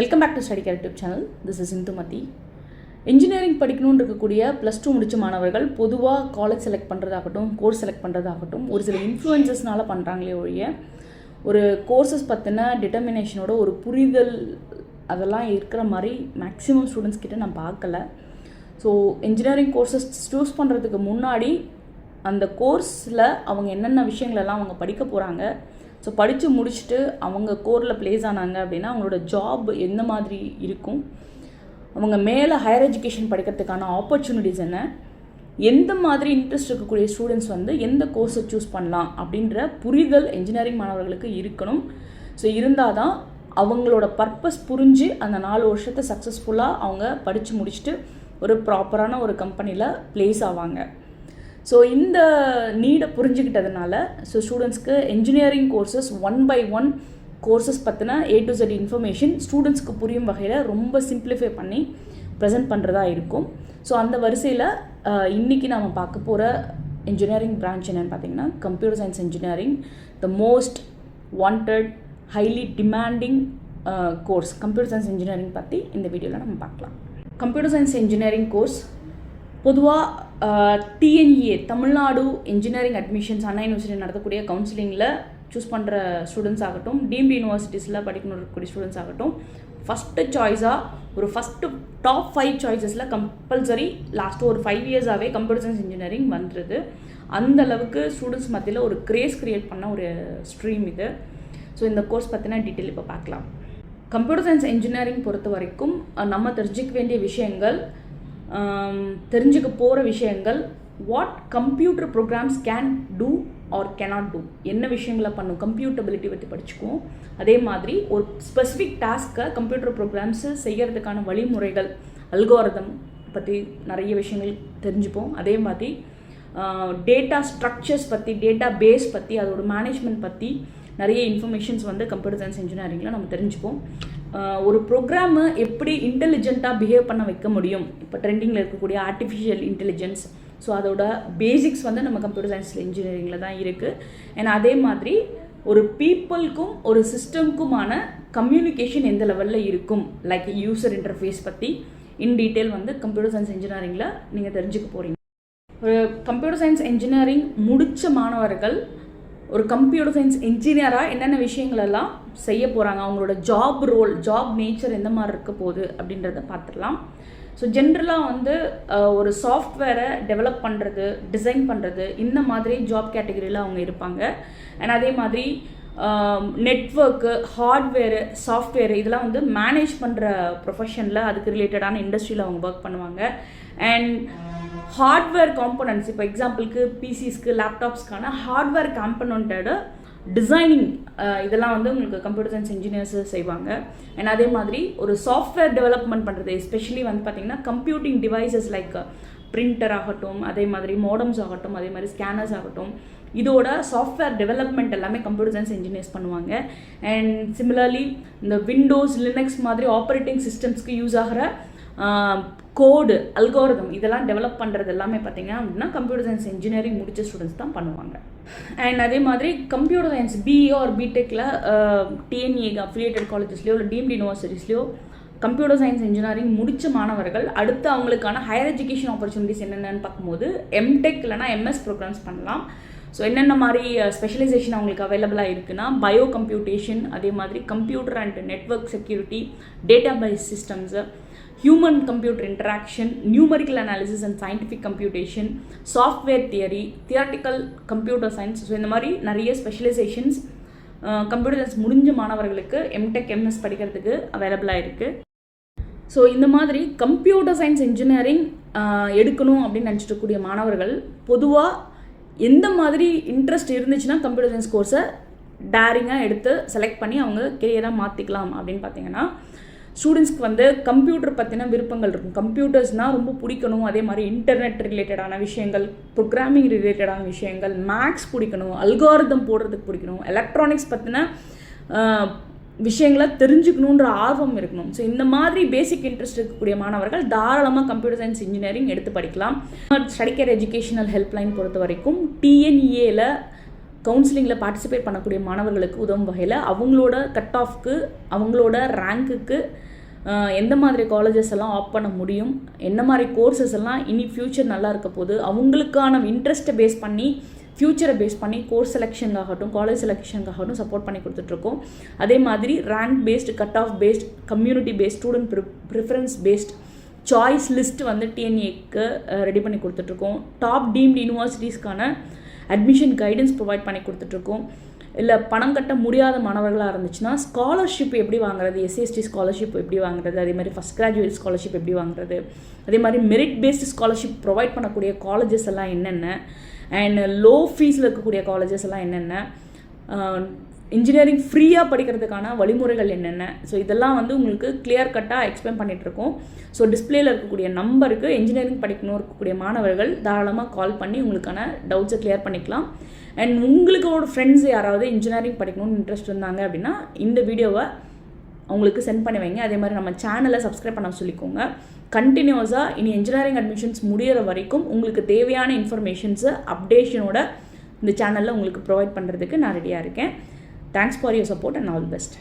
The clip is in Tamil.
Welcome back to study care YouTube channel this is Indumathi engineering படிக்கணும்னு இருக்கக்கூடிய ப்ளஸ் டூ முடித்த மாணவர்கள் பொதுவாக காலேஜ் செலக்ட் பண்ணுறதாகட்டும் கோர்ஸ் செலக்ட் பண்ணுறதாகட்டும் ஒரு சில இன்ஃப்ளூயன்சஸ்னால பண்ணுறாங்களே ஒழிய ஒரு கோர்சஸ் பற்றின டிட்டர்மினேஷனோட ஒரு புரிதல் அதெல்லாம் இருக்கிற மாதிரி மேக்ஸிமம் ஸ்டூடெண்ட்ஸ் கிட்ட நான் பார்க்கல. ஸோ இன்ஜினியரிங் கோர்சஸ் சூஸ் பண்ணுறதுக்கு முன்னாடி அந்த கோர்ஸில் அவங்க என்னென்ன விஷயங்களெல்லாம் அவங்க படிக்க போகிறாங்க ஸோ படித்து முடிச்சுட்டு அவங்க கோரில் ப்ளேஸ் ஆனாங்க அப்படின்னா அவங்களோட ஜாப் எந்த மாதிரி இருக்கும்? அவங்க மேலே ஹையர் எஜுகேஷன் படிக்கிறதுக்கான ஆப்பர்ச்சுனிட்டிஸ் என்ன? எந்த மாதிரி இன்ட்ரெஸ்ட் இருக்கக்கூடிய ஸ்டூடெண்ட்ஸ் வந்து எந்த கோர்ஸை சூஸ் பண்ணலாம் அப்படின்ற புரிதல் இன்ஜினியரிங் மாணவர்களுக்கு இருக்கணும். ஸோ இருந்தால் தான் அவங்களோட பர்பஸ் புரிஞ்சு அந்த நாலு வருஷத்தை சக்ஸஸ்ஃபுல்லாக அவங்க படித்து முடிச்சுட்டு ஒரு ப்ராப்பரான ஒரு கம்பெனியில் ப்ளேஸ் ஆவாங்க. ஸோ இந்த நீடை புரிஞ்சுக்கிட்டதுனால ஸோ ஸ்டூடெண்ட்ஸ்க்கு engineering courses one by one courses பற்றின ஏ டு ஜெட் இன்ஃபர்மேஷன் ஸ்டூடெண்ட்ஸ்க்கு புரியும் வகையில் ரொம்ப சிம்பிளிஃபை பண்ணி ப்ரெசென்ட் பண்ணுறதா இருக்கும். ஸோ அந்த வரிசையில் இன்றைக்கி நாம் பார்க்க போகிற இன்ஜினியரிங் பிரான்ச் என்னென்னு பார்த்தீங்கன்னா computer science engineering the most wanted highly demanding course computer science engineering பற்றி இந்த வீடியோவில் நம்ம பார்க்கலாம். கம்ப்யூட்டர் சயின்ஸ் இன்ஜினியரிங் கோர்ஸ் பொதுவாக TNEA Tamil Nadu engineering admissions Anna university நடத்தக்கூடிய கவுன்சிலிங்கில் சூஸ் பண்ணுற ஸ்டூடெண்ட்ஸ் ஆகட்டும் டீம்டு யூனிவர்சிட்டிஸில் படிக்கணும் இருக்கக்கூடிய ஸ்டூடெண்ட்ஸ் ஆகட்டும் ஃபஸ்ட்டு சாய்ஸாக ஒரு ஃபஸ்ட்டு டாப் ஃபைவ் சாய்ஸஸில் கம்பல்சரி லாஸ்ட்டு ஒரு ஃபைவ் இயர்ஸாகவே கம்ப்யூட்டர் சயின்ஸ் இன்ஜினியரிங் வந்துடுது அந்த அளவுக்கு ஸ்டூடெண்ட்ஸ் மத்தியில் ஒரு கிரேஸ் க்ரியேட் பண்ண ஒரு ஸ்ட்ரீம் இது. ஸோ இந்த கோர்ஸ் பற்றின டீட்டெயில் இப்போ பார்க்கலாம். கம்ப்யூட்டர் சயின்ஸ் இன்ஜினியரிங் பொறுத்த வரைக்கும் நம்ம தெரிஞ்சிக்க வேண்டிய விஷயங்கள் தெரிஞ்சுக்க போகிற விஷயங்கள் what computer programs can do or cannot do என்ன விஷயங்களை பண்ணும்? கம்ப்யூட்டபிலிட்டி பற்றி படிச்சுக்குவோம். அதே மாதிரி ஒரு ஸ்பெசிஃபிக் டாஸ்க்கை கம்ப்யூட்டர் ப்ரோக்ராம்ஸு செய்கிறதுக்கான வழிமுறைகள் அல்கோரதம் பற்றி நிறைய விஷயங்கள் தெரிஞ்சுப்போம். அதே மாதிரி டேட்டா ஸ்ட்ரக்சர்ஸ் பற்றி டேட்டா பேஸ் பற்றி அதோட மேனேஜ்மெண்ட் பற்றி நிறைய இன்ஃபர்மேஷன்ஸ் வந்து கம்ப்யூட்டர் சயின்ஸ் இன்ஜினியரிங்கில் நம்ம தெரிஞ்சுப்போம். ஒரு ப்ரோக்ராமை எப்படி இன்டெலிஜென்ட்டாக பிஹேவ் பண்ண வைக்க முடியும்? இப்போ ட்ரெண்டிங்கில் இருக்கக்கூடிய ஆர்டிஃபிஷியல் இன்டெலிஜென்ஸ் ஸோ அதோட பேசிக்ஸ் வந்து நம்ம கம்ப்யூட்டர் சயின்ஸ் இன்ஜினியரிங்கில் தான் இருக்குது ஏன்னா அதே மாதிரி ஒரு பீப்புளுக்கும் ஒரு சிஸ்டம்க்குமான கம்யூனிகேஷன் எந்த லெவலில் இருக்கும்? லைக் யூசர் இன்டர்ஃபேஸ் பற்றி இன் டீட்டெயில் வந்து கம்ப்யூட்டர் சயின்ஸ் இன்ஜினியரிங்கில் நீங்கள் தெரிஞ்சுக்க போகிறீங்க ஒரு கம்ப்யூட்டர் சயின்ஸ் இன்ஜினியரிங் முடித்த மாணவர்கள் ஒரு கம்ப்யூட்டர் சயின்ஸ் இன்ஜினியராக என்னென்ன விஷயங்களெல்லாம் செய்ய போகிறாங்க அவங்களோட ஜாப் ரோல் ஜாப் நேச்சர் எந்த மாதிரி இருக்க போகுது அப்படின்றத பார்த்துடலாம். ஸோ ஜென்ரலாக வந்து ஒரு சாஃப்ட்வேரை டெவலப் பண்ணுறது டிசைன் பண்ணுறது இந்த மாதிரி ஜாப் கேட்டகரியில் அவங்க இருப்பாங்க. அண்ட் அதே மாதிரி நெட்ஒர்க்கு ஹார்ட்வேரு சாஃப்ட்வேரு இதெல்லாம் வந்து மேனேஜ் பண்ணுற ப்ரொஃபஷனில் அதுக்கு ரிலேட்டடான இண்டஸ்ட்ரியில் அவங்க ஒர்க் பண்ணுவாங்க. அண்ட் ஹார்ட்வேர் காம்பனண்ட்ஸ் இப்போ எக்ஸாம்பிளுக்கு பிசிஸ்க்கு லேப்டாப்ஸ்க்கான ஹார்ட்வேர் காம்பனண்ட்டோட டிசைனிங் இதெல்லாம் வந்து உங்களுக்கு கம்ப்யூட்டர் சயின்ஸ் இன்ஜினியர்ஸ் செய்வாங்க. அண்ட் அதே மாதிரி ஒரு சாஃப்ட்வேர் டெவலப்மெண்ட் பண்ணுறது எஸ்பெஷலி வந்து பார்த்திங்கன்னா கம்ப்யூட்டிங் டிவைசஸ் லைக் பிரிண்டர் ஆகட்டும் அதே மாதிரி மாடம்ஸ் ஆகட்டும் அதே மாதிரி ஸ்கேனர்ஸ் ஆகட்டும் இதோட சாஃப்ட்வேர் டெவலப்மெண்ட் எல்லாமே கம்ப்யூட்டர் சயின்ஸ் இன்ஜினியர்ஸ் பண்ணுவாங்க. அண்ட் சிமிலர்லி இந்த விண்டோஸ் லினக்ஸ் மாதிரி ஆப்ரேட்டிங் சிஸ்டம்ஸ்க்கு யூஸ் ஆகிற கோடு அல்கோரிதம் இதெல்லாம் டெவலப் பண்ணுறது எல்லாமே பார்த்தீங்க அப்படின்னா கம்ப்யூட்டர் சயின்ஸ் இன்ஜினியரிங் முடிச்ச ஸ்டூடெண்ட்ஸ் தான் பண்ணுவாங்க. அண்ட் அதே மாதிரி கம்ப்யூட்டர் சயின்ஸ் பிஇ ஆர் பிடெக்கில் டிஎன்ஏ அஃபிலியேட்டட் காலேஜஸ்லையோ இல்லை டீம்டு யூனிவர்சிட்டிஸ்லையோ கம்ப்யூட்டர் சயின்ஸ் இன்ஜினியரிங் முடித்த மாணவர்கள் அடுத்து அவங்களுக்கான ஹையர் எஜுகேஷன் ஆப்பர்ச்சுனிட்டிஸ் என்னென்னு பார்க்கும்போது எம்டெக் இல்லைனா எம்எஸ் ப்ரோக்ராம்ஸ் பண்ணலாம். ஸோ என்னென்ன மாதிரி ஸ்பெஷலைசேஷன் அவங்களுக்கு அவைலபிளாக இருக்குன்னா பயோ கம்ப்யூட்டேஷன் அதே மாதிரி computer and network security database systems human computer interaction numerical analysis and scientific computation software theory theoretical computer science so இந்த மாதிரி நிறைய ஸ்பெஷலைசேஷன்ஸ் கம்ப்யூட்டர் சயின்ஸ் முடிஞ்ச மாணவர்களுக்கு எம்டெக் எம்எஸ் படிக்கிறதுக்கு அவைலபிளாக இருக்குது ஸோ இந்த மாதிரி கம்ப்யூட்டர் சயின்ஸ் இன்ஜினியரிங் எடுக்கணும் அப்படின்னு நினச்சிட்டு மாணவர்கள் பொதுவாக எந்த மாதிரி இன்ட்ரெஸ்ட் இருந்துச்சுன்னா கம்ப்யூட்டர் சயின்ஸ் கோர்ஸை டேரிங்காக எடுத்து செலக்ட் பண்ணி அவங்க கெரியராக மாற்றிக்கலாம் அப்படின்னு பார்த்தீங்கன்னா ஸ்டூடெண்ட்ஸ்க்கு வந்து கம்ப்யூட்டர் பற்றின விருப்பங்கள் இருக்கும். கம்ப்யூட்டர்ஸ்னால் ரொம்ப பிடிக்கணும். அதே மாதிரி இன்டர்நெட் ரிலேட்டடான விஷயங்கள் ப்ரோக்ராமிங் ரிலேட்டடான விஷயங்கள் மேக்ஸ் பிடிக்கணும் அல்காரிதம் போடுறதுக்கு பிடிக்கணும் எலக்ட்ரானிக்ஸ் பற்றின விஷயங்களை தெரிஞ்சுக்கணுன்ற ஆர்வம் இருக்கணும். ஸோ இந்த மாதிரி பேசிக் இன்ட்ரெஸ்ட் இருக்கக்கூடிய மாணவர்கள் தாராளமாக கம்ப்யூட்டர் சயின்ஸ் இன்ஜினியரிங் எடுத்து படிக்கலாம். ஸ்டடி கேர் எஜுகேஷனல் ஹெல்ப்லைன் பொறுத்த வரைக்கும் டிஎன்இஏல கவுன்சிலிங்கில் பார்ட்டிசிபேட் பண்ணக்கூடிய மாணவர்களுக்கு உதவும் வகையில் அவங்களோட கட் ஆஃப்க்கு அவங்களோட ரேங்க்குக்கு எந்த மாதிரி காலேஜஸ் எல்லாம் ஆப் பண்ண முடியும் என்ன மாதிரி கோர்சஸ் எல்லாம் இனி ஃப்யூச்சர் நல்லா இருக்க போது அவங்களுக்கான இன்ட்ரெஸ்ட்டை பேஸ் பண்ணி ஃப்யூச்சரை பேஸ் பண்ணி கோர்ஸ் செலெக்ஷனுக்காகட்டும் காலேஜ் செலெக்ஷனுக்காகட்டும் சப்போர்ட் பண்ணி கொடுத்துட்ருக்கோம் அதே மாதிரி rank based cut off based community based student pre preference based choice list வந்து டிஎன்ஏக்கு ரெடி பண்ணி கொடுத்துட்ருக்கோம் டாப் டீம்டு யூனிவர்சிட்டிஸ்க்கான அட்மிஷன் கைடன்ஸ் ப்ரொவைட் பண்ணி கொடுத்துட்ருக்கோம். இல்லை பணம் கட்ட முடியாத மாணவர்களாக இருந்துச்சுன்னா ஸ்காலர்ஷிப் எப்படி வாங்குறது? எஸ்சிஎஸ்டி ஸ்காலர்ஷிப் எப்படி வாங்குறது? அதே மாதிரி ஃபஸ்ட் கிராஜுவேட் ஸ்காலர்ஷிப் எப்படி வாங்குறது? அதே மாதிரி மெரிட் பேஸ்டு ஸ்காலர்ஷிப் ப்ரொவைட் பண்ணக்கூடிய காலேஜஸ் எல்லாம் என்னென்ன? அண்ட் லோ ஃபீஸில் இருக்கக்கூடிய காலேஜஸ் எல்லாம் என்னென்ன? இன்ஜினியரிங் ஃப்ரீயாக படிக்கிறதுக்கான வழிமுறைகள் என்னென்ன? ஸோ இதெல்லாம் வந்து உங்களுக்கு கிளியர் கட்டாக எக்ஸ்பிளைன் பண்ணிகிட்ருக்கோம் ஸோ டிஸ்பிளேயில் இருக்கக்கூடிய நம்பருக்கு இன்ஜினியரிங் படிக்கணும் இருக்கக்கூடிய மாணவர்கள் தாராளமாக கால் பண்ணி உங்களுக்கான டவுட்ஸை கிளியர் பண்ணிக்கலாம். அண்ட் உங்களுக்கோட ஃப்ரெண்ட்ஸ் யாராவது இன்ஜினியரிங் படிக்கணும்னு இன்ட்ரெஸ்ட் இருந்தாங்க அப்படின்னா இந்த வீடியோவை அவங்களுக்கு சென்ட் பண்ணி வைங்க. அதே மாதிரி நம்ம சேனலை சப்ஸ்கிரைப் பண்ண சொல்லிக்கோங்க. கண்டினியூஸாக இனி இன்ஜினியரிங் அட்மிஷன்ஸ் முடிகிற வரைக்கும் உங்களுக்கு தேவையான இன்ஃபர்மேஷன்ஸை அப்டேஷனோட இந்த சேனலில் உங்களுக்கு ப்ரொவைட் பண்ணுறதுக்கு நான் ரெடியாக இருக்கேன். Thanks for your support and all the best.